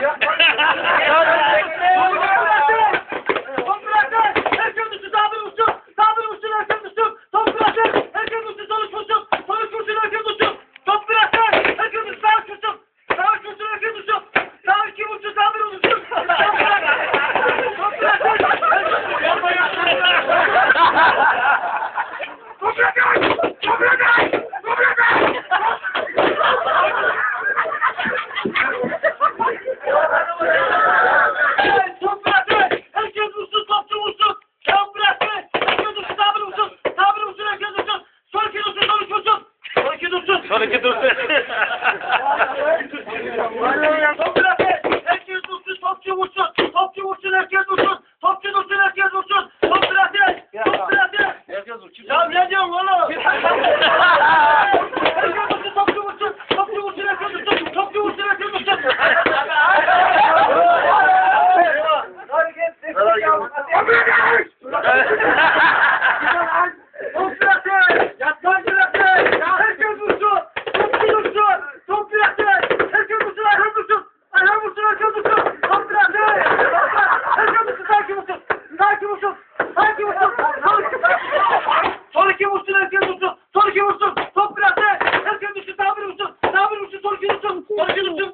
Yeah. Sonraki dursun. Herkes dursun, topçu vursun. Topçu vursun, herkes dursun. Topçu dursun, herkes vursun. Top platin. Top platin. Herkes vursun. Ya ne diyorsun oğlum? Sarıcılıktım. Sarıcılıktım.